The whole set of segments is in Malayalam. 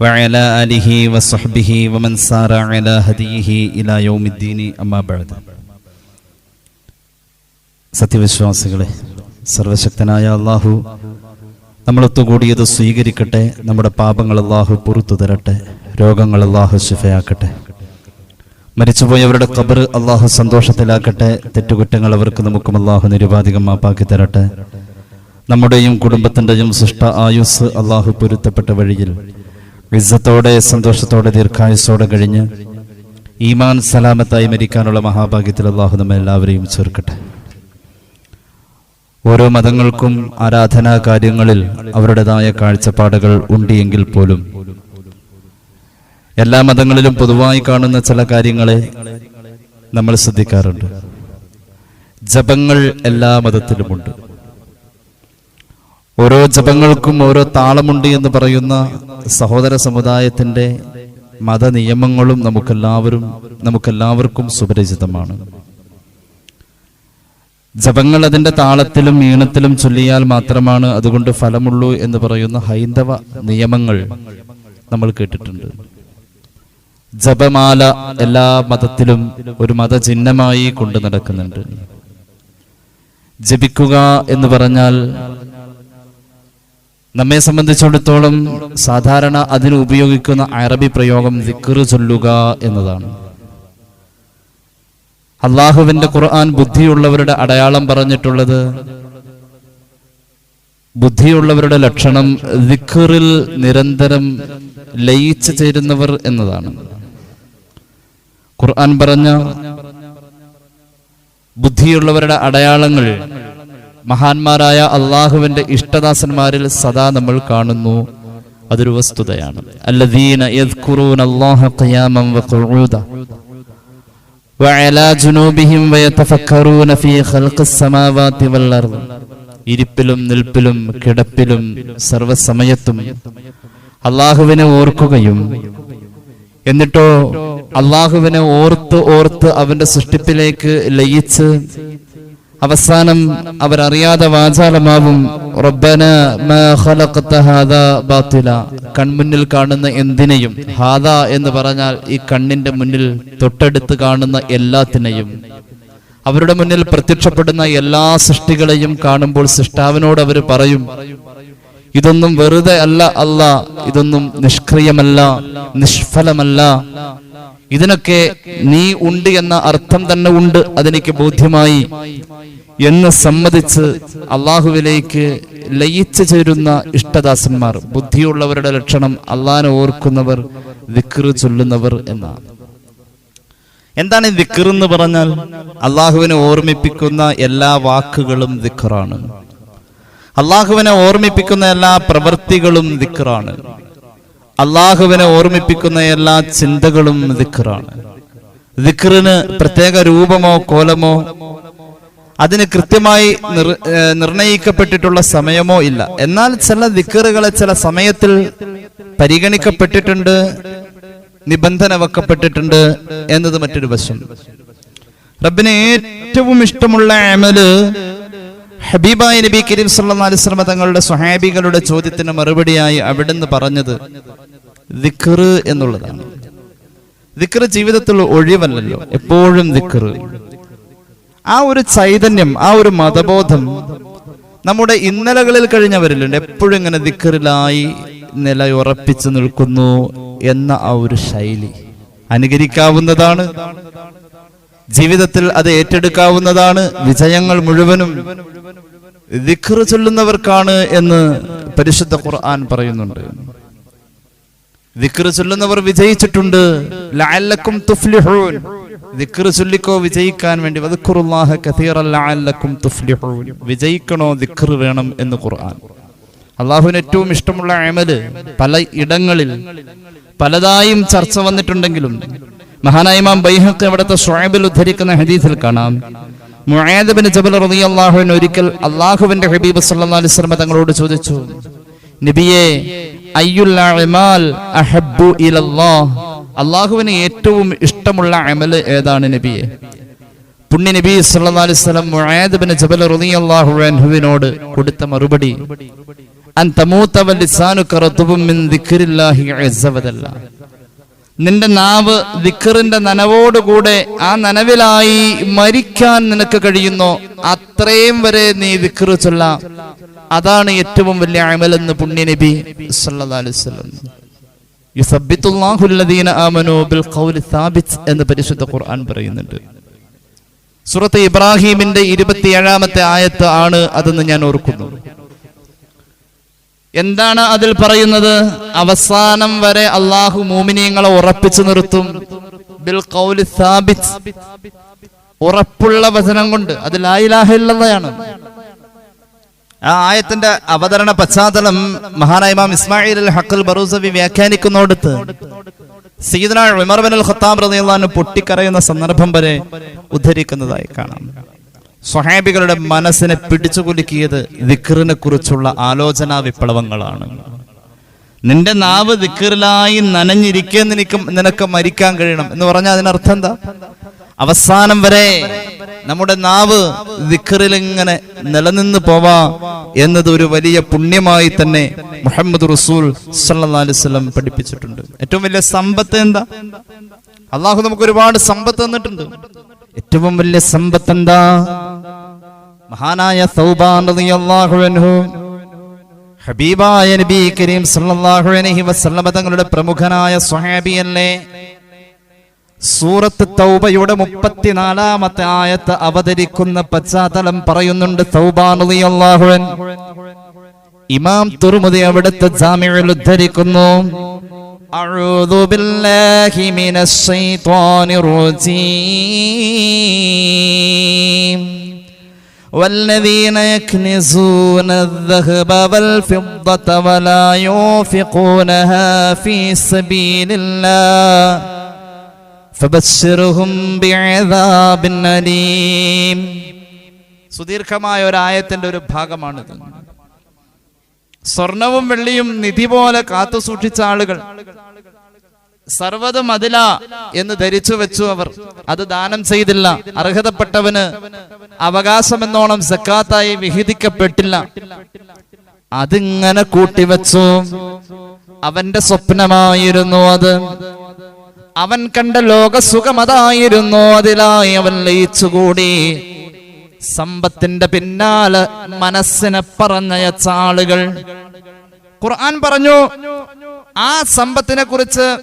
وعلى آله وصحبه ومن سار على هديه إلى يوم الدين أما بعد സത്യവിശ്വാസികളെ സർവശക്തനായ അള്ളാഹു നമ്മൾ ഒത്തുകൂടിയത് സ്വീകരിക്കട്ടെ നമ്മുടെ പാപങ്ങൾ അള്ളാഹു പുറത്തു തരട്ടെ രോഗങ്ങൾ അള്ളാഹു ശിഫയാക്കട്ടെ മരിച്ചുപോയവരുടെ കബർ അള്ളാഹു സന്തോഷത്തിലാക്കട്ടെ തെറ്റുകുറ്റങ്ങൾ അവർക്ക് നമുക്കും അള്ളാഹു നിരുപാധികം മാപ്പാക്കി തരട്ടെ നമ്മുടെയും കുടുംബത്തിൻ്റെയും സൃഷ്ട ആയുസ് അള്ളാഹു പൊരുത്തപ്പെട്ട വഴിയിൽ ഇസ്സത്തോടെ സന്തോഷത്തോടെ ദീർഘായുസോടെ കഴിഞ്ഞ് ഈമാൻ സലാമത്തായി മരിക്കാനുള്ള മഹാഭാഗ്യത്തിൽ അള്ളാഹു നമ്മെ എല്ലാവരെയും ചേർക്കട്ടെ. ഓരോ മതങ്ങൾക്കും ആരാധനാ കാര്യങ്ങളിൽ അവരുടേതായ കാഴ്ചപ്പാടുകൾ ഉണ്ട് എങ്കിൽ പോലും എല്ലാ മതങ്ങളിലും പൊതുവായി കാണുന്ന ചില കാര്യങ്ങളെ നമ്മൾ ശ്രദ്ധിക്കാറുണ്ട്. ജപങ്ങൾ എല്ലാ മതത്തിലുമുണ്ട്. ഓരോ ജപങ്ങൾക്കും ഓരോ താളമുണ്ട് എന്ന് പറയുന്ന സഹോദര സമുദായത്തിന്റെ മത നിയമങ്ങളും നമുക്കെല്ലാവരും നമുക്കെല്ലാവർക്കും സുപരിചിതമാണ്. ജപങ്ങൾ അതിന്റെ താളത്തിലും ഈണത്തിലും ചൊല്ലിയാൽ മാത്രമാണ് അതുകൊണ്ട് ഫലമുള്ളൂ എന്ന് പറയുന്ന ഹൈന്ദവ നിയമങ്ങൾ നമ്മൾ കേട്ടിട്ടുണ്ട്. ജപമാല എല്ലാ മതത്തിലും ഒരു മതചിഹ്നമായി കൊണ്ടു നടക്കുന്നുണ്ട്. ജപിക്കുക എന്ന് പറഞ്ഞാൽ നമ്മെ സംബന്ധിച്ചിടത്തോളം സാധാരണ അതിന് ഉപയോഗിക്കുന്ന അറബി പ്രയോഗം ദിക്റ് ചൊല്ലുക എന്നതാണ്. അള്ളാഹുവിന്റെ ഖുർആൻ ബുദ്ധിയുള്ളവരുടെ അടയാളം പറഞ്ഞിട്ടുള്ളത് ബുദ്ധിയുള്ളവരുടെ ലക്ഷണം ദിഖറിൽ നിരന്തരം ലയിച്ചു ചേരുന്നവർ എന്നതാണ്. ഖുർആൻ പറഞ്ഞ ബുദ്ധിയുള്ളവരുടെ അടയാളങ്ങൾ മഹാന്മാരായ അള്ളാഹുവിന്റെ ഇഷ്ടദാസന്മാരിൽ സദാ നമ്മൾ കാണുന്നു. അതൊരു വസ്തുതയാണ്. ഖിയാമൻ വഖുഊദ വഅലാ വയതഫക്കറൂന ഫീ ഖൽഖിസ് വൽ അർദ്. ഇരിപ്പിലും നിൽപ്പിലും കിടപ്പിലും സർവസമയത്തും അള്ളാഹുവിനെ ഓർക്കുകയും എന്നിട്ടോ അള്ളാഹുവിനെ ഓർത്ത് ഓർത്ത് അവന്റെ സൃഷ്ടിപ്പിലേക്ക് ലയിച്ച് അവസാനം അവരറിയാതെ വാചാലമാവും റബ്ബന കൺമുന്നിൽ കാണുന്ന എന്തിനെയും ഹാദ എന്ന് പറഞ്ഞാൽ ഈ കണ്ണിന്റെ മുന്നിൽ തൊട്ടടുത്ത് കാണുന്ന എല്ലാത്തിനെയും. അവരുടെ മുന്നിൽ പ്രത്യക്ഷപ്പെടുന്ന എല്ലാ സൃഷ്ടികളെയും കാണുമ്പോൾ സൃഷ്ടാവിനോട് അവർ പറയും ഇതൊന്നും വെറുതെ അല്ല അല്ല ഇതൊന്നും നിഷ്ക്രിയമല്ല നിഷ്ഫലമല്ല. ഇതിനൊക്കെ നീ ഉണ്ട് എന്ന അർത്ഥം തന്നെ ഉണ്ട്. അതെനിക്ക് ബോധ്യമായി. എന്ന് സമ്മതിച്ച് അള്ളാഹുവിലേക്ക് ലയിച്ചു ചേരുന്ന ഇഷ്ടദാസന്മാർ ബുദ്ധിയുള്ളവരുടെ ലക്ഷണം അള്ളാഹനെ ഓർക്കുന്നവർ ദിക്റ് ചൊല്ലുന്നവർ എന്നാണ്. എന്താണ് ഈ ദിക്ർ എന്ന് പറഞ്ഞാൽ? അള്ളാഹുവിനെ ഓർമ്മിപ്പിക്കുന്ന എല്ലാ വാക്കുകളും ദിക്കറാണ് അള്ളാഹുവിനെ ഓർമ്മിപ്പിക്കുന്ന എല്ലാ പ്രവൃത്തികളും ദിക്റാണ്. അള്ളാഹുവിനെ ഓർമ്മിപ്പിക്കുന്ന എല്ലാ ചിന്തകളും ദിക്റാണ്. ദിക്റിന് പ്രത്യേക രൂപമോ കോലമോ അതിന് കൃത്യമായി നിർ നിർണയിക്കപ്പെട്ടിട്ടുള്ള സമയമോ ഇല്ല. എന്നാൽ ചില ദിക്കറുകളെ ചില സമയത്തിൽ പരിഗണിക്കപ്പെട്ടിട്ടുണ്ട് നിബന്ധന വെക്കപ്പെട്ടിട്ടുണ്ട് എന്നത് മറ്റൊരു വശം. റബ്ബിന് ഏറ്റവും ഇഷ്ടമുള്ള അമൽ ഹബീബായ നബി കരീം സല്ലല്ലാഹു അലൈഹി വസല്ലം തങ്ങളുടെ സ്വഹാബികളുടെ ചോദ്യത്തിന് മറുപടിയായി അവിടുന്ന് പറഞ്ഞത് ദിക്ർ എന്നുള്ളതാണ്. ദിക്ർ ജീവിതത്തിൽ ഒഴിവല്ലല്ലോ എപ്പോഴും ദിക്ർ ആ ഒരു ചൈതന്യം ആ ഒരു മതബോധം നമ്മുടെ ഇന്നലകളിൽ കഴിഞ്ഞവരിലുണ്ട്. എപ്പോഴും ഇങ്ങനെ ദിക്കറിലായി നിലയുറപ്പിച്ചു നിൽക്കുന്നു എന്ന ആ ഒരു ശൈലി അനുകരിക്കാവുന്നതാണ്. ജീവിതത്തിൽ അത് ഏറ്റെടുക്കാവുന്നതാണ്. വിജയങ്ങൾ മുഴുവനും ദിക്റ് ചൊല്ലുന്നവർക്കാണ് എന്ന് പരിശുദ്ധ ഖുർആൻ പറയുന്നുണ്ട്. ദിക്റ് ചൊല്ലുന്നവർ വിജയിച്ചിട്ടുണ്ട്. ലഅല്ലക്കും തുഫ്ലിഹൂൻ. ദിക്റ് ചൊല്ലിക്കോ വിജയിക്കാൻ വേണ്ടി വദ്കുറുല്ലാഹ കസീറൻ ലഅല്ലക്കും തുഫ്ലിഹൂൻ. വിജയിക്കണോ ദിക്റ് വേണം എന്ന് ഖുർആൻ. അള്ളാഹുവിന് ഏറ്റവും ഇഷ്ടമുള്ള അമൽ പല ഇടങ്ങളിൽ പലതായും ചർച്ച വന്നിട്ടുണ്ടെങ്കിലും മഹാനായ ഇമാം ബൈഹക്ക് അവിടുത്തെ ഷുഐബിൽ ഉദ്ധരിക്കുന്ന ഹദീസിൽ കാണാം. മുആദ് ബിൻ ജബൽ റളിയല്ലാഹുവിന് ഒരിക്കൽ അള്ളാഹുവിന്റെ ഹബീബ് സല്ലല്ലാഹു അലൈഹി വസല്ലം തങ്ങളോട് ചോദിച്ചു നബിയെ അള്ളാഹുവിന് ഏറ്റവും ഇഷ്ടമുള്ള അമൽ ഏതാണ് നബിയെ? പുണ്യ നബി സല്ലല്ലാഹു അലൈഹി വസല്ലം മുആദ് ബിൻ ജബൽ റളിയല്ലാഹു അൻഹുവിനോട് കൊടുത്ത മറുപടി അൻ തമൂത വലിസാനുക റതുബും നിന്റെ നാവ് ദിഖറിന്റെ നനവോടുകൂടെ ആ നനവിലായി മരിക്കാൻ നിനക്ക് കഴിയുന്നു? അത്രയും വരെ നീ ദിഖർ ചൊല്ല. അതാണ് ഏറ്റവും വലിയ അമലെന്ന് പുണ്യ നബി സല്ലല്ലാഹു അലൈഹി വസല്ലം യുസബ്ബിത്തുല്ലാഹു അല്ലദീന ആമനൂ ബിൽ ഖൗലി സാബിത്ത് എന്ന് പരിശുദ്ധ ഖുർആൻ പറയുന്നുണ്ട്. സൂറത്ത് ഇബ്രാഹിമിന്റെ ഇരുപത്തിയേഴാമത്തെ ആയത്ത് ആണ് അതെന്ന് ഞാൻ ഓർക്കുന്നു. എന്താണ് അതിൽ പറയുന്നത്? അവസാനം വരെ അള്ളാഹു മോമിനിയങ്ങളെ ഉറപ്പിച്ചു നിർത്തും. ബിൽ സാബിത്. ഉറപ്പുള്ള വചനം കൊണ്ട്. അത് ലായിലാഹില്ലതയാണ് ആ ആയത്തിന്റെ അവതരണ പശ്ചാത്തലം മഹാനായിമാം ഇസ്മായിൽ ഹക്കൽ ബറൂസബി വ്യാഖ്യാനിക്കുന്നോടത്ത് സീദന വിമർബൻ ബിൻ അൽ ഖത്താബ് റളിയല്ലാഹു പൊട്ടിക്കറയുന്ന സന്ദർഭം വരെ ഉദ്ധരിക്കുന്നതായി കാണാം. സ്വഹാബികളുടെ മനസ്സിനെ പിടിച്ചു കുലുക്കിയത് ദിക്റിനെ കുറിച്ചുള്ള ആലോചനാ വിപ്ലവങ്ങളാണ്. നിന്റെ നാവ് ദിക്കറിലായി നനഞ്ഞിരിക്കേ നിനക്ക് നിനക്ക് മരിക്കാൻ കഴിയണം. എന്ന് പറഞ്ഞാൽ അതിനർത്ഥം എന്താ? അവസാനം വരെ നമ്മുടെ നാവ് ദിക്കറിൽ ഇങ്ങനെ നിലനിന്ന് പോവാ എന്നത് ഒരു വലിയ പുണ്യമായി തന്നെ മുഹമ്മദ് റസൂൽ വസല്ലം പഠിപ്പിച്ചിട്ടുണ്ട്. ഏറ്റവും വലിയ സമ്പത്ത് എന്താ? അള്ളാഹു നമുക്ക് ഒരുപാട് സമ്പത്ത് തന്നിട്ടുണ്ട്. ഏറ്റവും വലിയ സമ്പത്ത് എന്താ മഹാനായ അൻഹു ഹബീബായ നബി കരീം സല്ലല്ലാഹു അലൈഹി വസല്ലമ തങ്ങളുടെ പ്രമുഖനായ സ്വഹാബിയല്ലേ സൂറത്ത് തൗബയുടെ മുപ്പത്തിനാലാമത്തെ ആയത്ത് അവതരിക്കുന്ന പശ്ചാത്തലം പറയുന്നുണ്ട് അൻ ഇമാം തുർമുദി അവിടുത്തെ ജാമിഉൽ ഉദ്ധരിക്കുന്നു أعوذ بالله من الشيطان الرجيم والذين يكنزون الذهب والفضة ولا ينفقونها في سبيل الله فبشرهم بعذاب أليم സുദീർഘമായ ഒരു ആയത്തിന്റെ ഒരു ഭാഗമാണിത് സ്വർണവും വെള്ളിയും നിധി പോലെ കാത്തു സൂക്ഷിച്ച ആളുകൾ. സർവതും അതില എന്ന് ധരിച്ചു വെച്ചു അവർ. അത് ദാനം ചെയ്തില്ല. അർഹതപ്പെട്ടവന് അവകാശമെന്നോണം സക്കാത്തായി വിഹിതിക്കപ്പെട്ടില്ല. അതിങ്ങനെ കൂട്ടിവെച്ചു. അവന്റെ സ്വപ്നമായിരുന്നു അത്. അവൻ കണ്ട ലോകസുഖമതായിരുന്നു. അതിലായി അവൻ ലയിച്ചുകൂടി. സമ്പത്തിന്റെ പിന്നാലെ മനസ്സിനെ പറഞ്ഞയച്ച ആളുകൾ ഖുർആൻ പറഞ്ഞു ആ സമ്പത്തിനെ കുറിച്ച്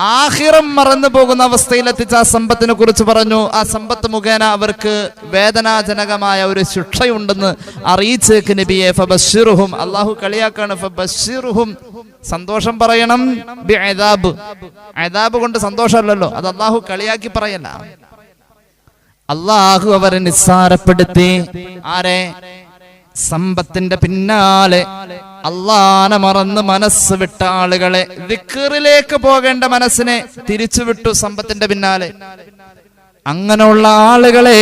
ആഹിറം മറന്നു പോകുന്ന അവസ്ഥയിൽ എത്തിച്ച ആ സമ്പത്തിനെ കുറിച്ച് പറഞ്ഞു. ആ സമ്പത്ത് മുഖേന അവർക്ക് വേദനാജനകമായ ഒരു ശിക്ഷയുണ്ടെന്ന് അറിയിച്ചേക്ക് നബിയെ. ഫബഷിറുഹും അള്ളാഹു കളിയാക്കാണ്. ഫബഷിറുഹും സന്തോഷം പറയണം. കൊണ്ട് സന്തോഷമല്ലല്ലോ. അത് അള്ളാഹു കളിയാക്കി പറയല്ല. അള്ളാഹു അവരെ നിസ്സാരപ്പെടുത്തി. ആരെ? സമ്പത്തിന്റെ പിന്നാലെ അള്ളാനെ മറന്ന് മനസ്സ് വിട്ട ആളുകളെ ദിക്കറിലേക്ക് പോകേണ്ട മനസ്സിനെ തിരിച്ചുവിട്ടു സമ്പത്തിന്റെ പിന്നാലെ. അങ്ങനെയുള്ള ആളുകളെ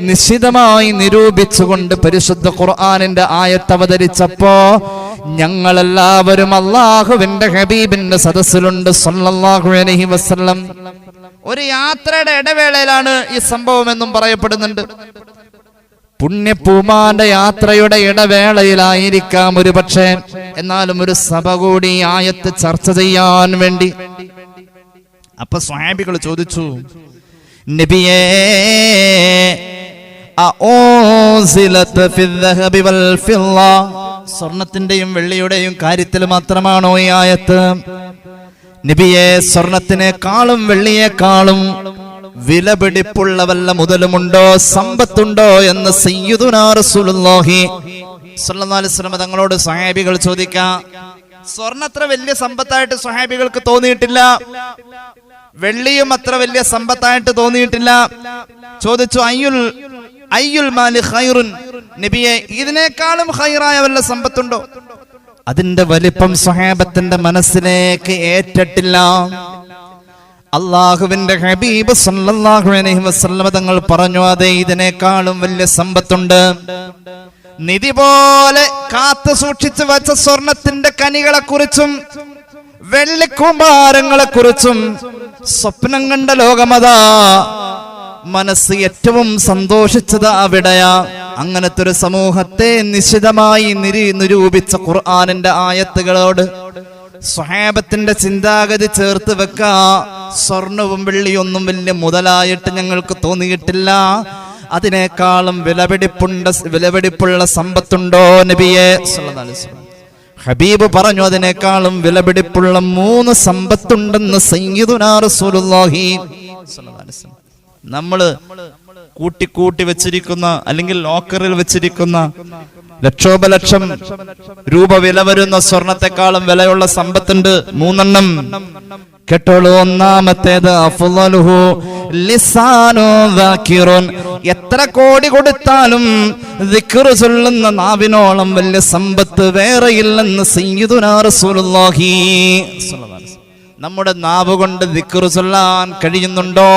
നിശ്ചിതമായി നിരൂപിച്ചുകൊണ്ട് പരിശുദ്ധ ഖുർആാനിന്റെ ആയത്ത് അവതരിച്ചപ്പോ ഞങ്ങളെല്ലാവരും അള്ളാഹുവിന്റെ ഹബീബിന്റെ സദസ്സിലുണ്ട്. സൊല്ലാഹുലഹി വസ്ലം ഒരു യാത്രയുടെ ഇടവേളയിലാണ് ഈ സംഭവം എന്നും പറയപ്പെടുന്നുണ്ട്. പുണ്യപൂമാന്റെ യാത്രയുടെ ഇടവേളയിലായിരിക്കാം ഒരു പക്ഷേ എന്നാലും ഒരു സഭ കൂടി ആയത്ത് ചർച്ച ചെയ്യാൻ വേണ്ടി. അപ്പൊ സ്വാബികൾ ചോദിച്ചു നബിയേ. സ്വർണത്തിന്റെയും വെള്ളിയുടെയും കാര്യത്തിൽ മാത്രമാണോ ഈ ആയത്ത്? നബിയെ സ്വർണത്തിനേക്കാളും വെള്ളിയേക്കാളും വിലപിടിപ്പുള്ള വല്ല മുതലുമുണ്ടോ സമ്പത്തുണ്ടോ എന്ന് തങ്ങളോട് സഹാബികൾ ചോദിക്കാം സ്വർണ അത്ര വലിയ സമ്പത്തായിട്ട് സഹാബികൾക്ക് തോന്നിയിട്ടില്ല? വെള്ളിയും അത്ര വലിയ സമ്പത്തായിട്ട് തോന്നിയിട്ടില്ല? ചോദിച്ചു അയ്യുൽ അയ്യുൽ മാലി ഖൈറുൻ? നബിയെ ഇതിനേക്കാളും ഹൈറായ വല്ല സമ്പത്തുണ്ടോ? അതിന്റെ വലിപ്പം സ്വഹാബത്തിന്റെ മനസ്സിലേക്ക് ഏറ്റിട്ടില്ല. അള്ളാഹുവിന്റെ ഹബീബ് സല്ലല്ലാഹു അലൈഹി തങ്ങൾ പറഞ്ഞു അതെ ഇതിനേക്കാളും വലിയ സമ്പത്തുണ്ട്. നിധി പോലെ കാത്തു സൂക്ഷിച്ചു വച്ച സ്വർണത്തിന്റെ കനികളെ കുറിച്ചും വെള്ളിക്കൂമ്പാരങ്ങളെ കുറിച്ചും സ്വപ്നം കണ്ട ലോകമതാ. മനസ്സ് ഏറ്റവും സന്തോഷിച്ചത് അവിടെയാ. അങ്ങനത്തെ ഒരു സമൂഹത്തെ നിശിതമായി നിരി നിരൂപിച്ച ഖുർആാനിന്റെ ആയത്തുകളോട് സ്വഹാബത്തിന്റെ ചിന്താഗതി ചേർത്ത് വെക്ക. സ്വർണവും വെള്ളിയൊന്നും വലിയ മുതലായിട്ട് ഞങ്ങൾക്ക് തോന്നിയിട്ടില്ല. അതിനേക്കാളും വിലപിടിപ്പുണ്ട് വിലപിടിപ്പുള്ള സമ്പത്തുണ്ടോ നബിയെ. ഹബീബ് പറഞ്ഞു അതിനേക്കാളും വിലപിടിപ്പുള്ള മൂന്ന് സമ്പത്തുണ്ടെന്ന് സയ്യിദുനാ റസൂലുള്ളാഹി. സ്വല്ലല്ലാഹി അലൈഹി വസല്ലം. നമ്മൾ കൂട്ടി കൂട്ടി വെച്ചിരിക്കുന്ന അല്ലെങ്കിൽ ലോക്കറിൽ വെച്ചിരിക്കുന്ന ലക്ഷോപലക്ഷം രൂപ വില വരുന്ന സ്വർണത്തെക്കാളും വിലയുള്ള സമ്പത്തുണ്ട് മൂന്നെണ്ണം കേട്ടോളൂ ഒന്നാമത്തേത്. എത്ര കോടി കൊടുത്താലും നാവിനോളം വലിയ സമ്പത്ത് വേറെയില്ലെന്ന്. നമ്മുടെ നാവ് കൊണ്ട് ദിക്റ് ചൊല്ലാൻ കഴിയുന്നുണ്ടോ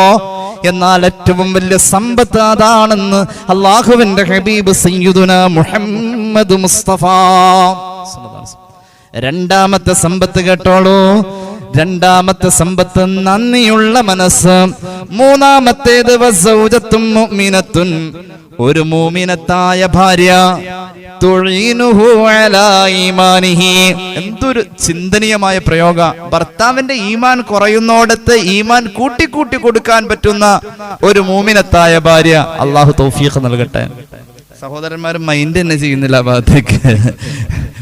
എന്നാൽ ഏറ്റവും വലിയ സമ്പത്ത് അതാണെന്ന് അള്ളാഹുവിന്റെ ഹബീബ് സയ്യുദുന മുഹമ്മദ് മുസ്തഫ. രണ്ടാമത്തെ സമ്പത്ത് കേട്ടോളൂ രണ്ടാമത്തെ സമ്പത്ത് നന്ദിയുള്ള മനസ്സ്. മൂന്നാമത്തേത് വസൗജത്തും മുഅ്മിനത്തുൻ. ഒരു മൂമിനത്തായ ഭാര്യ. എന്തൊരു ചിന്തനീയമായ പ്രയോഗ. ഭർത്താവിന്റെ ഈമാൻ കുറയുന്നോടത്ത് ഈമാൻ കൂട്ടിക്കൂട്ടി കൊടുക്കാൻ പറ്റുന്ന ഒരു മൂമിനത്തായ ഭാര്യ. അള്ളാഹു തൗഫീഖ് നൽകട്ടെ. സഹോദരന്മാരും മൈൻഡ് തന്നെ ചെയ്യുന്നില്ല ഭാഗത്തേക്ക്.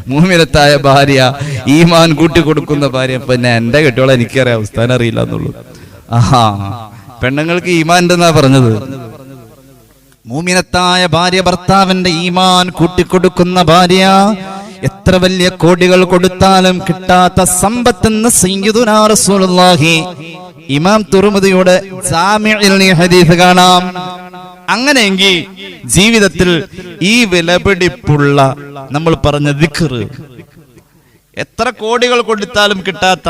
മൂമിനത്തായ ഭാര്യ ഈമാൻ കൂട്ടി കൊടുക്കുന്ന ഭാര്യ. പിന്നെ എന്റെ കെട്ടിയോളെ എനിക്കറിയാം ഉസ്താൻ അറിയില്ല എന്നുള്ളൂ. ആഹാ. പെണ്ണുങ്ങൾക്ക് ഈമാൻ ഉണ്ടെന്നാ പറഞ്ഞത്. മൂമിനത്തായ ഭാര്യ ഭർത്താവിന്റെ ഈമാൻ കൂട്ടിക്കൊടുക്കുന്ന ഭാര്യ എത്ര വലിയ കോടികൾ കൊടുത്താലും കിട്ടാത്ത റസൂലുള്ളാഹി ഇമാം തുറമുദിയുടെ ഹദീസ് കാണാം. അങ്ങനെയെങ്കിൽ ജീവിതത്തിൽ ഈ വിലപിടിപ്പുള്ള നമ്മൾ പറഞ്ഞ ദിക്കറ് എത്ര കോടികൾ കൊടുത്താലും കിട്ടാത്ത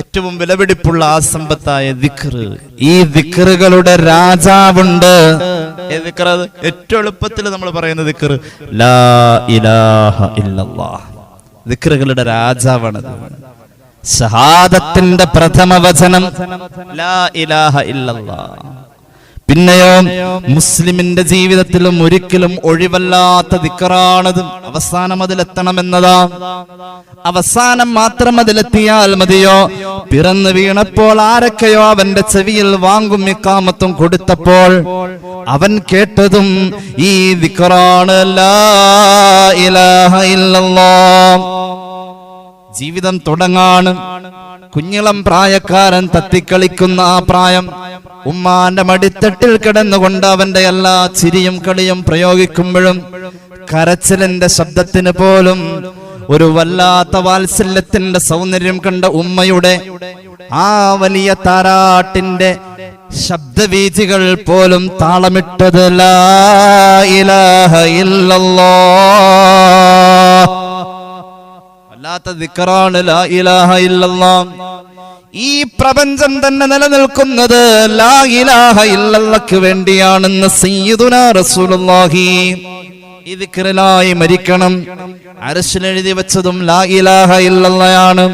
ഏറ്റവും വിലപിടിപ്പുള്ള ആ സമ്പത്തായ ദിക്കറ് ഈ ദിക്റുകളുടെ രാജാവുണ്ട്. ഏറ്റവും എളുപ്പത്തിൽ നമ്മൾ പറയുന്ന ദിക്കറ് ലാ ഇലാഹ ഇല്ലല്ലാഹ്. ദിക്റുകളുടെ രാജാവാണ് ഷഹാദത്തിന്റെ പ്രഥമ വചനം ലാ ഇലാഹ ഇല്ലല്ലാഹ്. പിന്നെയോ മുസ്ലിമിന്റെ ജീവിതത്തിലും ഒരിക്കലും ഒഴിവല്ലാത്ത ദിക്കറാണത്. അവസാനം അതിലെത്തണമെന്നതാ. അവസാനം മാത്രം അതിലെത്തിയാൽ മതിയോ? പിറന്നു വീണപ്പോൾ ആരൊക്കെയോ അവന്റെ ചെവിയിൽ വാങ്ങും ഇക്കാമത്തും കൊടുത്തപ്പോൾ അവൻ കേട്ടതും ഈ ദിക്കറാണ് ഇലാഹ ഇല്ലല്ലാഹ് ജീവിതം തുടങ്ങാണ്. കുഞ്ഞിളം പ്രായക്കാരൻ തത്തിക്കളിക്കുന്ന ആ പ്രായം ഉമ്മാന്റെ മടിത്തട്ടിൽ കിടന്നുകൊണ്ട് അവന്റെ എല്ലാ ചിരിയും കളിയും പ്രയോഗിക്കുമ്പോഴും കരച്ചിലിന്റെ ശബ്ദത്തിന് പോലും ഒരു വല്ലാത്ത വാത്സല്യത്തിന്റെ സൗന്ദര്യം കണ്ട ഉമ്മയുടെ ആ വലിയ താരാട്ടിന്റെ ശബ്ദവീചികൾ പോലും താളമിട്ടത് ലാ ഇലാഹ ഇല്ലല്ലാഹ് വല്ലാത്ത ദിക്കറാണ് ലാ ഇലാഹ ഇല്ലല്ലാഹ്. ഈ പ്രപഞ്ചം തന്നെ നിലനിൽക്കുന്നത് ലാ ഇലാഹ ഇല്ലല്ലക്ക് വേണ്ടിയാണെന്ന് സയ്യിദുനാ റസൂലുള്ളാഹി. ഈ ദിക്റിലായി മരിക്കണം. അരശിലെഴുതി വെച്ചതും ലാ ഇലാഹ ഇല്ലല്ലയാണ്.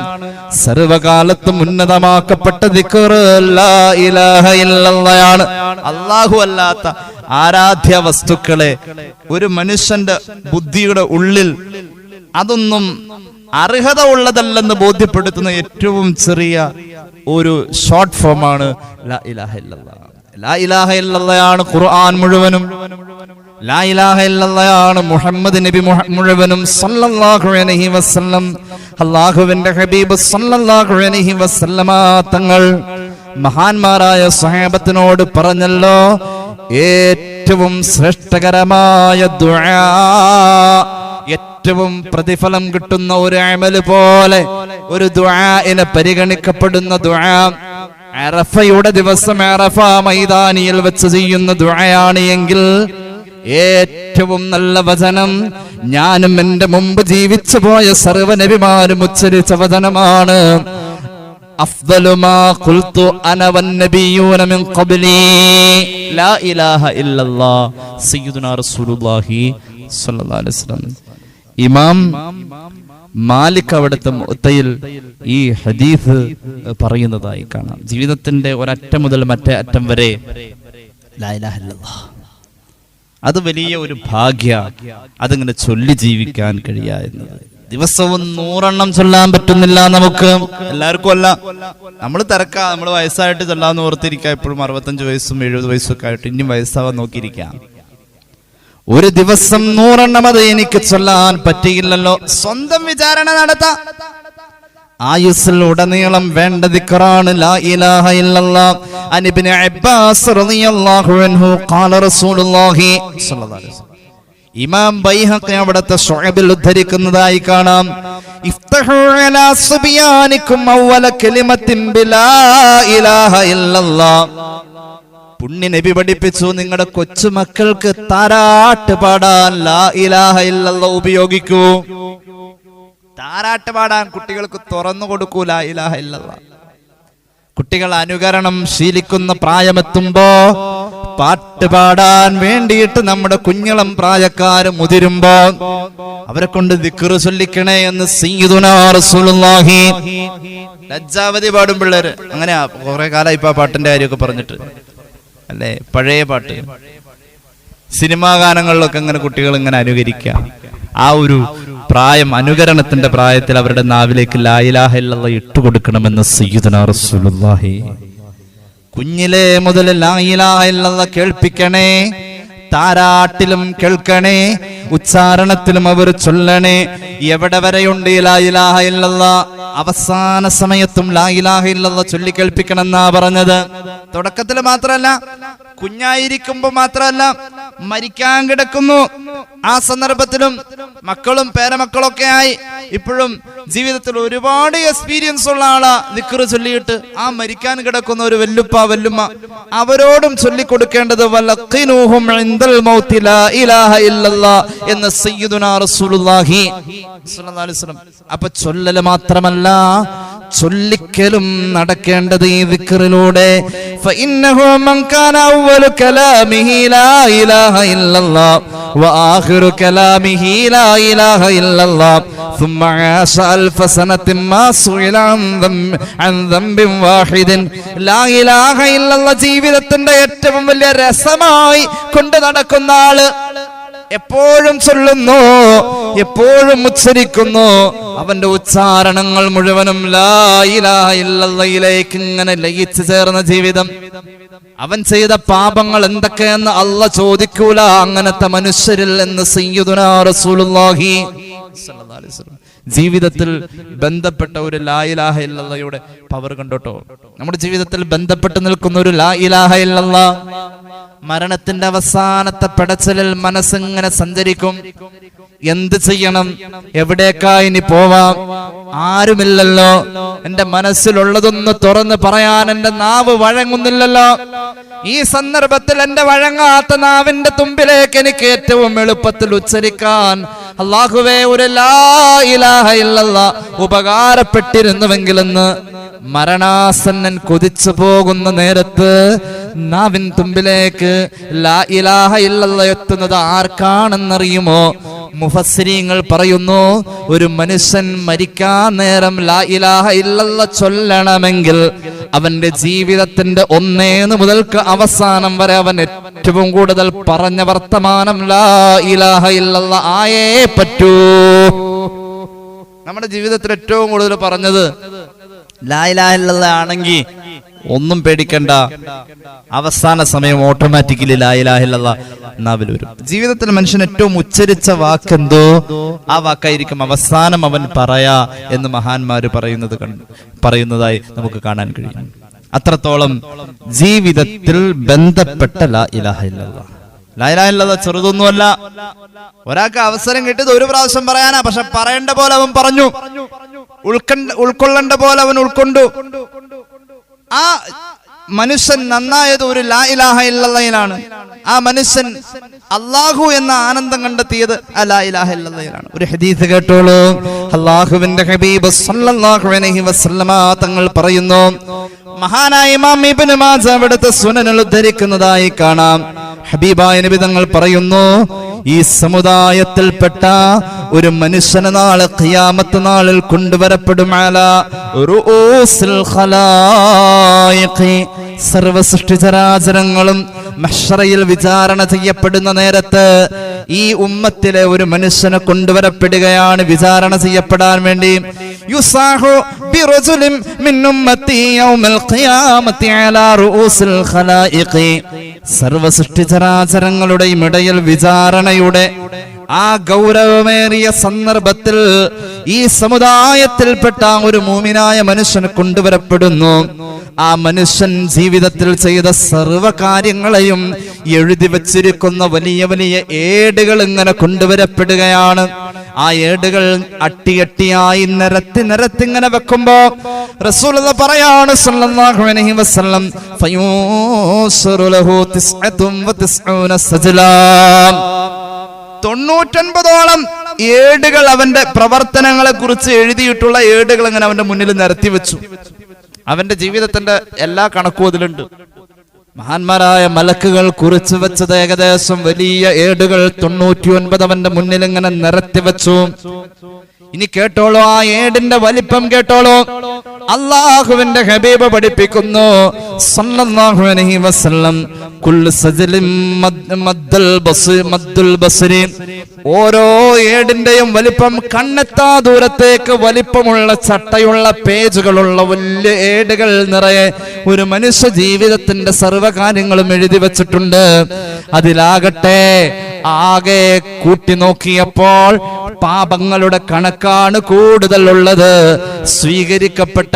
സർവകാലത്തും ഉന്നതമാക്കപ്പെട്ട ദിക്ർ ലാ ഇലാഹ ഇല്ലല്ലയാണ്. അല്ലാഹു അല്ലാത്ത ആരാധ്യ വസ്തുക്കളെ ഒരു മനുഷ്യന്റെ ബുദ്ധിയുടെ ഉള്ളിൽ അതൊന്നും അർഹത ഉള്ളതല്ലെന്ന് ബോധ്യപ്പെടുത്തുന്ന ഏറ്റവും ചെറിയ ഒരു ഷോർട്ട് ഫോമാണ് ലാ ഇലാഹ ഇല്ലല്ലാഹ്. ലാ ഇലാഹ ഇല്ലല്ലയാണ് ഖുർആൻ മുഴുവനും. ലാ ഇലാഹ ഇല്ലല്ലയാണ് മുഹമ്മദ് നബി മുഴുവനും സല്ലല്ലാഹു അലൈഹി വസല്ലം. അല്ലാഹുവിന്റെ ഹബീബ് സല്ലല്ലാഹു അലൈഹി വസല്ലമ തങ്ങൾ മഹാന്മാരായ സ്വഹാബത്തിനോട് പറഞ്ഞല്ലോ ഏറ്റവും ശ്രേഷ്ഠകരമായ ദുആ ഏറ്റവും പ്രതിഫലം കിട്ടുന്ന ഒരു അമല് പോലെ ഒരു ദുആഇനെ പരിഗണിക്കപ്പെടുന്ന ദുആ അറഫയുടെ ദിവസം അറഫ മൈതാനിയിൽ വെച്ച് ചെയ്യുന്ന ദുആയാണ് എങ്കിൽ ഏറ്റവും നല്ല വചനം ഞാനും എന്റെ മുമ്പ് ജീവിച്ചു പോയ സർവനബിമാരും ഉച്ചരിച്ച വചനമാണ് أفضل ما قلت أنا والنبيون من قبلي لا إله إلا الله سيدنا رسول الله صلى الله عليه وسلم ഇമാം മാലിക് അവിടുത്തെ മുത്തയിൽ ഈ ഹദീഫ് പറയുന്നതായി കാണാം. ജീവിതത്തിന്റെ ഒരറ്റം മുതൽ മറ്റേ അറ്റം വരെ. അത് വലിയ ഒരു ഭാഗ്യ. അതിങ്ങനെ ചൊല്ലി ജീവിക്കാൻ കഴിയുക എന്നത്. ദിവസവും നൂറെണ്ണം ചൊല്ലാൻ പറ്റുന്നില്ല നമുക്ക്. എല്ലാവർക്കും അല്ല. നമ്മൾ തിരക്കാ. നമ്മൾ വയസ്സായിട്ട് ചൊല്ലാന്ന് ഓർത്തിരിക്കുക എപ്പോഴും അറുപത്തഞ്ച് വയസ്സും എഴുപത് വയസ്സും ഒക്കെ ആയിട്ട് ഇനിയും വയസ്സാവാൻ നോക്കിയിരിക്കാം. ഒരു ദിവസം നൂറെണ്ണം അത് എനിക്ക് ചൊല്ലാൻ പറ്റിയില്ലല്ലോ. സ്വന്തം വിചാരണ നടത്താം. ആയുസ്സിൽ ഉടനീളം വേണ്ട ലാ ഇലാഹ റളിയല്ലാഹു അൻഹു ഖാല റസൂലുള്ളാഹി അലൈഹി വസല്ലം. ഇമാം ബൈഹഖി അവിടുത്തെ ശുഅബിൽ ഉദ്ധരിക്കുന്നതായി കാണാം. ഇഫ്തഹു ബിലാ ഇലാഹ ഇല്ലല്ലാ. പുണ്യ നബി പഠിപ്പിച്ചു. നിങ്ങളുടെ കൊച്ചുമക്കൾക്ക് താരാട്ട് പാടാൻ ലാ ഇലാഹ ഇല്ലല്ലാ ഉപയോഗിക്കൂ. താരാട്ട് പാടാൻ കുട്ടികൾക്ക് തുറന്നു കൊടുക്കൂ ലാ ഇലാഹ ഇല്ലല്ലാ കുട്ടികൾ അനുകരണം ശീലിക്കുന്ന പ്രായമെത്തുമ്പോ പാട്ട് പാടാൻ വേണ്ടിയിട്ട് നമ്മുടെ കുഞ്ഞളം പ്രായക്കാര് മുതിരുമ്പോ അവരെ കൊണ്ട് ദിക്കറ് ചൊല്ലിക്കണേ എന്ന് ലജ്ജാവതി പാടും പിള്ളേര്. അങ്ങനെയാ കുറെ കാലം ഇപ്പൊ പാട്ടിന്റെ കാര്യമൊക്കെ പറഞ്ഞിട്ട്. അല്ലേ? പഴയ പാട്ട്. സിനിമാ ഗാനങ്ങളിലൊക്കെ ഇങ്ങനെ കുട്ടികൾ ഇങ്ങനെ അനുകരിക്കുക. ആ ഒരു പ്രായം അനുകരണത്തിന്റെ പ്രായത്തിൽ അവരുടെ നാവിലേക്ക് ലായിലാഹല്ല ഇട്ടുകൊടുക്കണമെന്ന് സയ്യിദുനാ റസൂലുള്ളാഹി. കുഞ്ഞിലെ മുതൽ ലായിലാഹല്ല കേൾപ്പിക്കണേ. താരാട്ടിലും കേൾക്കണേ ഉച്ചാരണത്തിലും അവർ ചൊല്ലണേ. എവിടെ വരെയുണ്ട്? ലായിലാഹ ലാ ഇലാഹ ഇല്ലല്ലാഹ് അവസാന സമയത്തും ലാ ഇലാഹ ചൊല്ലിക്കേൾപ്പിക്കണമെന്നാ ചൊല്ലി കേൾപ്പിക്കണമെന്നാ പറഞ്ഞത്. തുടക്കത്തിൽ മാത്രമല്ല കുഞ്ഞായിരിക്കുമ്പോ മാത്രമല്ല മരിക്കാൻ കിടക്കുന്നു. ആ സന്ദർഭത്തിലും മക്കളും പേരമക്കളൊക്കെ ആയി. ഇപ്പോഴും ജീവിതത്തിൽ ഒരുപാട് എക്സ്പീരിയൻസ് ഉള്ള ആളാ നിക്കറ് ചൊല്ലിയിട്ട്. ആ മരിക്കാൻ കിടക്കുന്ന ഒരു വെല്ലുപ്പ വെല്ലുമ്മ അവരോടും ചൊല്ലിക്കൊടുക്കേണ്ടത് വലഖിനൂഹും ഇൻദൽ ലാ ഇലാഹ ഇല്ലല്ലാ എന്ന് സയ്യിദുനാ റസൂലുള്ളാഹി അലൈഹി വസല്ലം. അപ്പൊ ചൊല്ലല് മാത്രമല്ല ചൊല്ലിക്കലും നടക്കേണ്ടത് ഈ വിക്റിലൂടെ ജീവിതത്തിന്റെ ഏറ്റവും വലിയ രസമായി കൊണ്ട് നടക്കുന്ന ആൾ എപ്പോഴും ചൊല്ലുന്നു എപ്പോഴും ഉച്ചരിക്കുന്നു. അവന്റെ ഉച്ചാരണങ്ങൾ മുഴുവനും ലായിലായിലേക്ക് ഇങ്ങനെ ലയിച്ചു ചേർന്ന ജീവിതം. അവൻ ചെയ്ത പാപങ്ങൾ എന്തൊക്കെയെന്ന് അല്ല ചോദിക്കൂല. അങ്ങനത്തെ മനുഷ്യരിൽ എന്ന് സയ്യിദുനാ റസൂലുള്ളാഹി സ്വല്ലല്ലാഹു അലൈഹി വസല്ലം. ജീവിതത്തിൽ ബന്ധപ്പെട്ട ഒരു ലായിലാഹ ഇല്ലയുടെ പവർ കണ്ടോട്ടോ? നമ്മുടെ ജീവിതത്തിൽ ബന്ധപ്പെട്ട് നിൽക്കുന്ന ഒരു ലായിലാഹ ഇല്ലല്ല മരണത്തിന്റെ അവസാനത്തെ പെടച്ചലിൽ മനസ്സിങ്ങനെ സഞ്ചരിക്കും. എന്ത് ചെയ്യണം? എവിടേക്കാ ഇനി പോവാം? ആരുമില്ലല്ലോ. എന്റെ മനസ്സിലുള്ളതൊന്ന് തുറന്ന് പറയാൻ എന്റെ നാവ് വഴങ്ങുന്നില്ലല്ലോ. ഈ സന്ദർഭത്തിൽ എന്റെ വഴങ്ങാത്ത നാവിന്റെ തുമ്പിലേക്ക് എനിക്ക് ഏറ്റവും എളുപ്പത്തിൽ ഉച്ചരിക്കാൻ അള്ളാഹുവേ ഒരു ഉപകാരപ്പെട്ടിരുന്നുവെങ്കിൽ എന്ന് ഇല്ലല്ലാ ഉപകാരപ്പെട്ടിരുന്നുവെങ്കിലെന്ന് മരണാസന്നൻ കൊതിച്ചു പോകുന്ന നേരത്ത് നാവിൻ തുമ്പിലേക്ക് ലാ ഇലാഹ ഇല്ലല്ല എത്തുന്നത് ആർക്കാണെന്നറിയുമോ? മുഫസ്സിരീങ്ങൾ പറയുന്നു ഒരു മനുഷ്യൻ മരിക്കാൻ നേരം ലാ ഇലാഹ ഇല്ലല്ല ചൊല്ലണമെങ്കിൽ അവന്റെ ജീവിതത്തിന്റെ ഒന്നേന്ന് മുതൽക്ക് അവസാനം വരെ അവൻ ഏറ്റവും കൂടുതൽ പറഞ്ഞ വർത്തമാനം ലാ ഇലാഹ ഇല്ലല്ല ആയേ പറ്റൂ. നമ്മുടെ ജീവിതത്തിൽ ഏറ്റവും കൂടുതൽ പറഞ്ഞത് ലാ ഇലാഹ ഇല്ലല്ല ആണെങ്കിൽ ഒന്നും പേടിക്കണ്ട. അവസാന സമയം ഓട്ടോമാറ്റിക്കലി ലായിലാഹില്ല നാവിൽ വരും. ജീവിതത്തിൽ മനുഷ്യൻ ഏറ്റവും ഉച്ചരിച്ച വാക്കെന്തോ? ആ വാക്കായിരിക്കും അവസാനം അവൻ പറയാ എന്ന് മഹാന്മാര് പറയുന്നത് പറയുന്നതായി നമുക്ക് കാണാൻ കഴിയും. അത്രത്തോളം ജീവിതത്തിൽ ബന്ധപ്പെട്ട ലാ ഇലാഹ ഇല്ലല്ലാ. ലാ ഇലാഹ ചെറുതൊന്നുമല്ല. ഒരാൾക്ക് അവസരം കിട്ടിയത് ഒരു പ്രാവശ്യം പറയാനാ. പക്ഷെ പറയേണ്ട പോലെ അവൻ പറഞ്ഞു. ഉൾക്കൊള്ളേണ്ട പോലെ അവൻ ഉൾക്കൊണ്ടു. ആ മനുഷ്യൻ നന്നായത് ഒരു ലാ ഇലാഹ ഇല്ലല്ലയിലാണ് ആ മനുഷ്യൻ അള്ളാഹു എന്ന ആനന്ദം കണ്ടെത്തിയത് അലാ ഇലാഹ ഒരു ഹദീസ് കേട്ടോളൂ. അള്ളാഹുവിന്റെ ഹബീബ് സല്ലല്ലാഹു അലൈഹി വസല്ലമ തങ്ങൾ പറയുന്നു മഹാനായ ഇമാം ഇബ്നു അവിടുത്തെ സുനനിൽ ഉദ്ധരിക്കുന്നതായി കാണാം. ഹബീബായ നബി തങ്ങൾ പറയുന്നു ഈ സമുദായത്തിൽപ്പെട്ട ഒരു മനുഷ്യന് നാളെ ഖിയാമത്ത് നാളിൽ കൊണ്ടുവരപ്പെടും സർവ സൃഷ്ടിചരാചരങ്ങളും മഷറയിൽ വിചാരണ ചെയ്യപ്പെടുന്ന നേരത്ത് ഈ ഉമ്മത്തിലെ ഒരു മനുഷ്യനെ കൊണ്ടുവരപ്പെടുകയാണ് വിചാരണ ചെയ്യപ്പെടാൻ വേണ്ടി. യുസാഹു ഖലായിഖി. സർവ സൃഷ്ടിചരാചരങ്ങളുടെയും ഇടയിൽ വിചാരണയുടെ ആ ഗൗരവമേറിയ സന്ദർഭത്തിൽ ഈ സമുദായത്തിൽപ്പെട്ട ഒരു മൂമിനായ മനുഷ്യൻ കൊണ്ടുവരപ്പെടുന്നു. ആ മനുഷ്യൻ ജീവിതത്തിൽ ചെയ്ത സർവ കാര്യങ്ങളെയും എഴുതി വച്ചിരിക്കുന്ന വലിയ വലിയ ഏടുകൾ ഇങ്ങനെ കൊണ്ടുവരപ്പെടുകയാണ്. ആ ഏടുകൾ അട്ടിയട്ടിയായി നിരത്തി നിരത്തി ഇങ്ങനെ വെക്കുമ്പോ റസൂൽ പറയാണ് സജ്ലാം. തൊണ്ണൂറ്റൊൻപതോളം ഏടുകൾ അവന്റെ പ്രവർത്തനങ്ങളെ കുറിച്ച് എഴുതിയിട്ടുള്ള ഏടുകൾ ഇങ്ങനെ അവന്റെ മുന്നിൽ നിരത്തി വെച്ചു. അവന്റെ ജീവിതത്തിന്റെ എല്ലാ കണക്കും അതിലുണ്ട്. മഹാന്മാരായ മലക്കുകൾ കുറിച്ചു വെച്ചത് ഏകദേശം വലിയ ഏടുകൾ തൊണ്ണൂറ്റി ഒൻപത് അവന്റെ മുന്നിൽ ഇങ്ങനെ നിരത്തി വെച്ചു. ഇനി കേട്ടോളൂ ആ ഏടിന്റെ വലിപ്പം കേട്ടോളൂ. അള്ളാഹുവിന്റെ ഹബീബ് പഠിപ്പിക്കുന്നു. സല്ലല്ലാഹു അലൈഹി വസല്ലം മദ്ദൽ ഓരോ ഏടിന്റെയും വലിപ്പം കണ്ണെത്താ ദൂരത്തേക്ക് വലിപ്പമുള്ള ചട്ടയുള്ള പേജുകളുള്ള വലിയ ഏടുകൾ നിറയെ ഒരു മനുഷ്യ ജീവിതത്തിന്റെ സർവകാര്യങ്ങളും എഴുതി വെച്ചിട്ടുണ്ട്. അതിലാകട്ടെ ആകെ കൂട്ടി നോക്കിയപ്പോൾ പാപങ്ങളുടെ കണക്കാണ് കൂടുതൽ ഉള്ളത്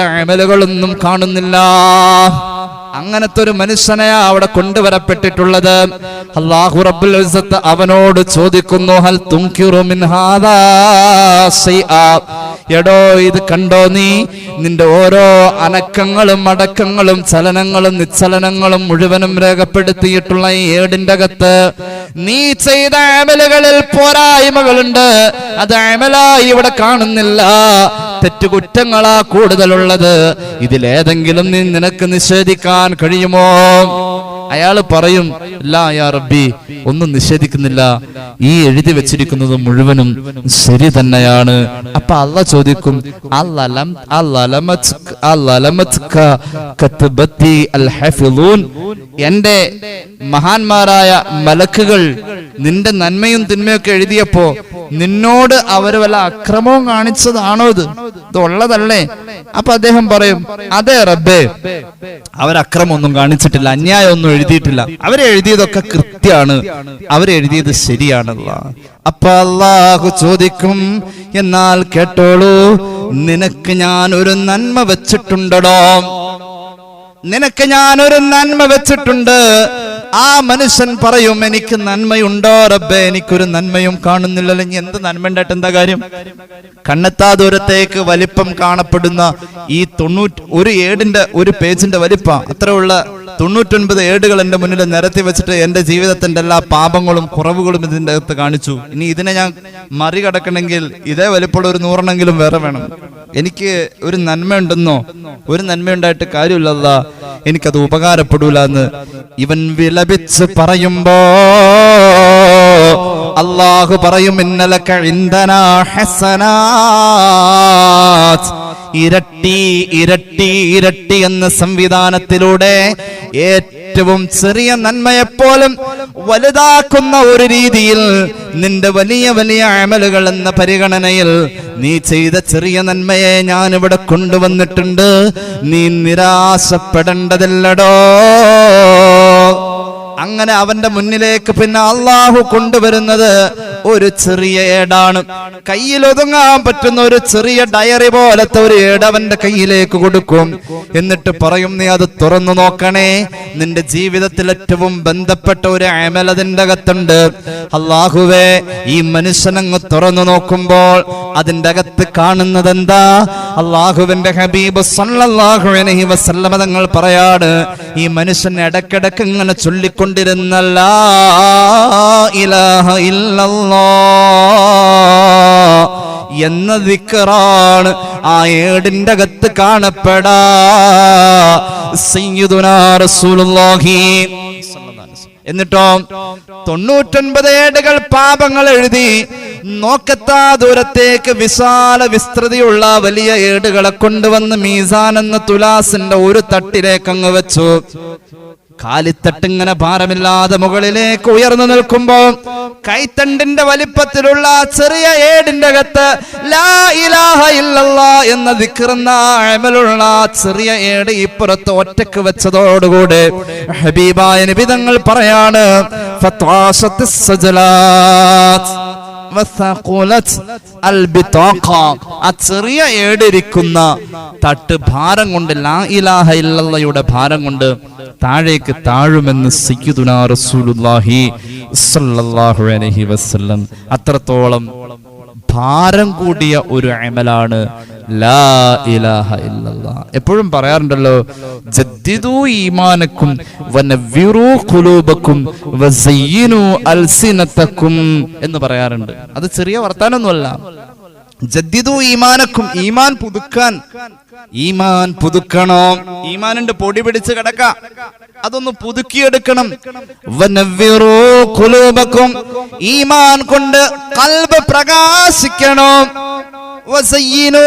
സ്വീകരിക്കപ്പെട്ട അമലുകളൊന്നും കാണുന്നില്ല. അങ്ങനത്തെ ഒരു മനുഷ്യനെയാ അവിടെ കൊണ്ടുവരപ്പെട്ടിട്ടുള്ളത്. അള്ളാഹു റബ്ബുൽ അവനോട് ചോദിക്കുന്നു ഹൽ തുൻകിറു മിൻ ഹാദാ എടോ ഇത് കണ്ടോ നീ? നിന്റെ ഓരോ അനക്കങ്ങളും അടക്കങ്ങളും ചലനങ്ങളും നിശ്ചലനങ്ങളും മുഴുവനും രേഖപ്പെടുത്തിയിട്ടുള്ള ഈ ഏടിന്റെ അകത്ത് നീ ചെയ്ത അമലുകളിൽ പോരായ്മകളുണ്ട്. അത് അമലായി ഇവിടെ കാണുന്നില്ല. തെറ്റുകുറ്റങ്ങളാ കൂടുതലുള്ളത്. ഇതിലേതെങ്കിലും നീ നിനക്ക് നിഷേധിക്കാൻ കഴിയുമോ? അയാൾ പറയും "ലാ റബ്ബി ഒന്നും നിഷേധിക്കുന്നില്ല. ഈ എഴുതി വെച്ചിരിക്കുന്നത് മുഴുവനും ശരി തന്നെയാണ്. അപ്പൊ അല്ല ചോദിക്കും? എന്റെ മഹാന്മാരായ മലക്കുകൾ നിന്റെ നന്മയും തിന്മയൊക്കെ എഴുതിയപ്പോ നിന്നോട് അവർ വല്ല അക്രമവും കാണിച്ചതാണോ ഇത്? ഇത് ഉള്ളതല്ലേ അപ്പൊ അദ്ദേഹം പറയും അതെ റബ്ബേ അവരക്രമൊന്നും കാണിച്ചിട്ടില്ല അന്യായം അന്യായമൊന്നും എഴുതിയിട്ടില്ല. അവരെഴുതിയതൊക്കെ കൃത്യാണ്. അവരെഴുതിയത് ശരിയാണല്ല. അപ്പൊ അള്ളാഹു ചോദിക്കും എന്നാൽ കേട്ടോളൂ നിനക്ക് ഞാൻ ഒരു നന്മ വെച്ചിട്ടുണ്ടടോ? നിനക്ക് ഞാൻ ഒരു നന്മ വെച്ചിട്ടുണ്ട്. ആ മനുഷ്യൻ പറയും എനിക്ക് നന്മയുണ്ടോ റബ്ബെ? എനിക്കൊരു നന്മയും കാണുന്നില്ലല്ലോ. അല്ലെങ്കിൽ എന്ത് നന്മ ഉണ്ടായിട്ട് എന്താ കാര്യം? കണ്ണെത്താ ദൂരത്തേക്ക് വലിപ്പം കാണപ്പെടുന്ന ഈ തൊണ്ണൂറ്റി ഒരു ഏടിന്റെ ഒരു പേജിന്റെ വലിപ്പം അത്രയുള്ള തൊണ്ണൂറ്റൊൻപത് ഏടുകൾ എന്റെ മുന്നിൽ നിരത്തി വെച്ചിട്ട് എന്റെ ജീവിതത്തിന്റെ എല്ലാ പാപങ്ങളും കുറവുകളും ഇതിന്റെ അകത്ത് കാണിച്ചു. ഇനി ഇതിനെ ഞാൻ മറികടക്കണമെങ്കിൽ ഇതേ വലിപ്പമുള്ള ഒരു നൂറെണ്ണെങ്കിലും വേറെ വേണം. എനിക്ക് ഒരു നന്മയുണ്ടെന്നോ? ഒരു നന്മയുണ്ടായിട്ട് കാര്യമില്ലല്ല. എനിക്കത് ഉപകാരപ്പെടൂല എന്ന് ഇവൻ വിലപിച്ച് പറയുമ്പോ അള്ളാഹു പറയും ഇന്നലെ കഴിന്തനാ ഹസനാത്ത് ഇരട്ടി ഇരട്ടി ഇരട്ടി എന്ന സംവിധാനത്തിലൂടെ ഏറ്റവും ചെറിയ നന്മയെപ്പോലും വലുതാക്കുന്ന ഒരു രീതിയിൽ നിന്റെ വലിയ വലിയ അമലുകൾ എന്ന പരിഗണനയിൽ നീ ചെയ്ത ചെറിയ നന്മയെ ഞാൻ ഇവിടെ കൊണ്ടുവന്നിട്ടുണ്ട്. നീ നിരാശപ്പെടേണ്ടതില്ലടോ. അങ്ങനെ അവന്റെ മുന്നിലേക്ക് പിന്നെ അള്ളാഹു കൊണ്ടുവരുന്നത് ഒരു ചെറിയ ഏടാണ്. കയ്യിലൊതുങ്ങാൻ പറ്റുന്ന ഒരു ചെറിയ ഡയറി പോലത്തെ ഒരു ഏടവന്റെ കയ്യിലേക്ക് കൊടുക്കും. എന്നിട്ട് പറയും നീ അത് തുറന്നു നോക്കണേ. നിന്റെ ജീവിതത്തിൽ ഏറ്റവും ബന്ധപ്പെട്ട ഒരു അമൽ അതിന്റെ അകത്തുണ്ട്. അള്ളാഹുവേ ഈ മനുഷ്യനങ്ങ് തുറന്നു നോക്കുമ്പോൾ അതിന്റെ അകത്ത് കാണുന്നത് എന്താ? അള്ളാഹുവിന്റെ ഹബീബ് അലൈഹി വസല്ലമ തങ്ങൾ പറയാണ് ഈ മനുഷ്യൻ ഇടക്കിടക്ക് ഇങ്ങനെ ചൊല്ലിക്കൊണ്ടിരുന്നല്ല ഇലാഹ ഇലാഹ ഇല്ലല്ലാഹ് എന്ന ദിക്കറാണ് ആ ഏടിന്റെ അകത്ത് കാണപ്പെടാ. എന്നിട്ടോ തൊണ്ണൂറ്റൊൻപത് ഏടുകൾ പാപങ്ങൾ എഴുതി നോക്കത്താ ദൂരത്തേക്ക് വിശാല വിസ്തൃതിയുള്ള വലിയ ഏടുകളെ കൊണ്ടുവന്ന് മീസാൻ എന്ന തുലാസിന്റെ ഒരു തട്ടിലേക്ക് അങ്ങ് വെച്ചു. കാലിത്തട്ടിങ്ങനെ ഭാരമില്ലാതെ മുകളിലേക്ക് ഉയർന്നു നിൽക്കുമ്പോ കൈത്തണ്ടിന്റെ വലിപ്പത്തിലുള്ള ചെറിയ ഏടിന്റെ അകത്ത് ലാ ഇലാഹ എന്ന ദിക്റുന്ന അമലുള്ള ചെറിയ ഏട് ഇപ്പുറത്ത് ഒറ്റയ്ക്ക് വെച്ചതോടുകൂടെ ഹബീബായ നിബിതങ്ങൾ പറയാണ് ഫത്വാസത്ത് അൽബിതാഖ. ചെറിയ ഏടിരിക്കുന്ന തട്ട് ഭാരം കൊണ്ട് ലാ ഇലാഹ ഇല്ലയുടെ ഭാരം കൊണ്ട് താഴേക്ക് താഴുമെന്ന് അലൈഹി വസല്ലം. അത്രത്തോളം ഭാരം കൂടിയ ഒരു അമലാണ് ലാ ഇലാഹ ഇല്ലല്ലാ. എപ്പോഴും പറയാറുണ്ടല്ലോ ജദ്ദിദു ഈമാനക്കും വനവ്വിറു ഖുലൂബക്കും വസയ്യിനു അൽസിനതക്കും എന്ന് പറയാറുണ്ട്. അത് ചെറിയ വർത്താനൊന്നുമല്ല. ജദ്ദിദു ഈമാനക്കും ഈമാൻ പുതുക്കാൻ. ഈമാൻ പുതുക്കണം. ഈമാനുണ്ട് പൊടി പിടിച്ച് കിടക്ക. അതൊന്ന് പുതുക്കിയെടുക്കണം. ഈമാൻ കൊണ്ട് കൽബ് പ്രകാശിക്കണം. വസയ്യിനൂ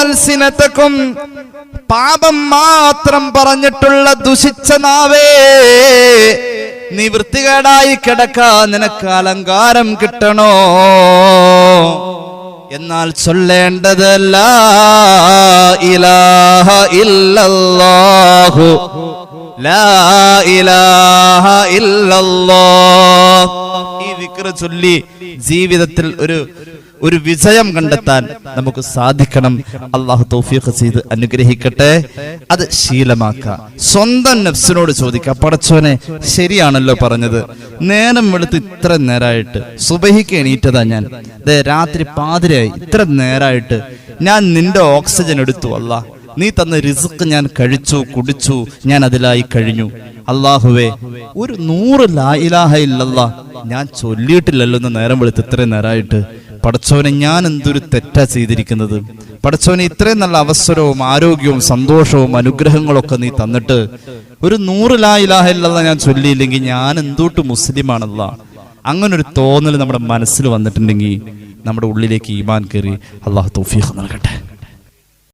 അൽസിനതക്കും പാപം മാത്രം പറഞ്ഞിട്ടുള്ള ദുഷിച്ച നാവേ നീ വൃത്തികേടായി കിടക്ക നിനക്ക് അലങ്കാരം കിട്ടണോ? എന്നാൽ ചൊല്ലേണ്ടതല്ല ഇലാഹ ഇല്ലല്ലാഹു. ലാ ഇലാഹ ഇല്ലല്ലാഹ്. ഈ വിക്ര ചൊല്ലി ജീവിതത്തിൽ ഒരു ഒരു വിജയം കണ്ടെത്താൻ നമുക്ക് സാധിക്കണം. അള്ളാഹു തൗഫീഖ് ചെയ്ത് അനുഗ്രഹിക്കട്ടെ. അത് ശീലമാക്കാം. സ്വന്തം നഫ്സിനോട് ചോദിക്കുക പടച്ചോനെ ശരിയാണല്ലോ പറഞ്ഞത്. നേരം വെളുത്ത് ഇത്ര നേരമായിട്ട് സുബഹിക്ക് എണീറ്റതാ ഞാൻ. ദേ രാത്രി പാതിരയായി ഇത്ര നേരമായിട്ട് ഞാൻ നിന്റെ ഓക്സിജൻ എടുത്തു അല്ല. നീ തന്ന റിസ്ക് ഞാൻ കഴിച്ചു കുടിച്ചു ഞാൻ അതിലായി കഴിഞ്ഞു. അള്ളാഹുവേ ഒരു നൂറ് ലാ ഇലാഹ ഇല്ലല്ലാ ഞാൻ ചൊല്ലിയിട്ടില്ലല്ലോ എന്ന് നേരം വെളുത്ത് ഇത്രയും നേരമായിട്ട് പടച്ചോനെ ഞാൻ എന്തൊരു തെറ്റാ ചെയ്തിരിക്കുന്നത്? പടച്ചോനെ ഇത്രയും നല്ല അവസരവും ആരോഗ്യവും സന്തോഷവും അനുഗ്രഹങ്ങളൊക്കെ നീ തന്നിട്ട് ഒരു നൂറ് ലാ ഇലാഹ ഇല്ലല്ലാ ഞാൻ ചൊല്ലിയില്ലെങ്കിൽ ഞാൻ എന്തോട്ട് മുസ്ലിമാണല്ല? അങ്ങനൊരു തോന്നൽ നമ്മുടെ മനസ്സിൽ വന്നിട്ടുണ്ടെങ്കിൽ നമ്മുടെ ഉള്ളിലേക്ക് ഈമാൻ കയറി അള്ളാഹു തൗഫീഖ് നൽകട്ടെ.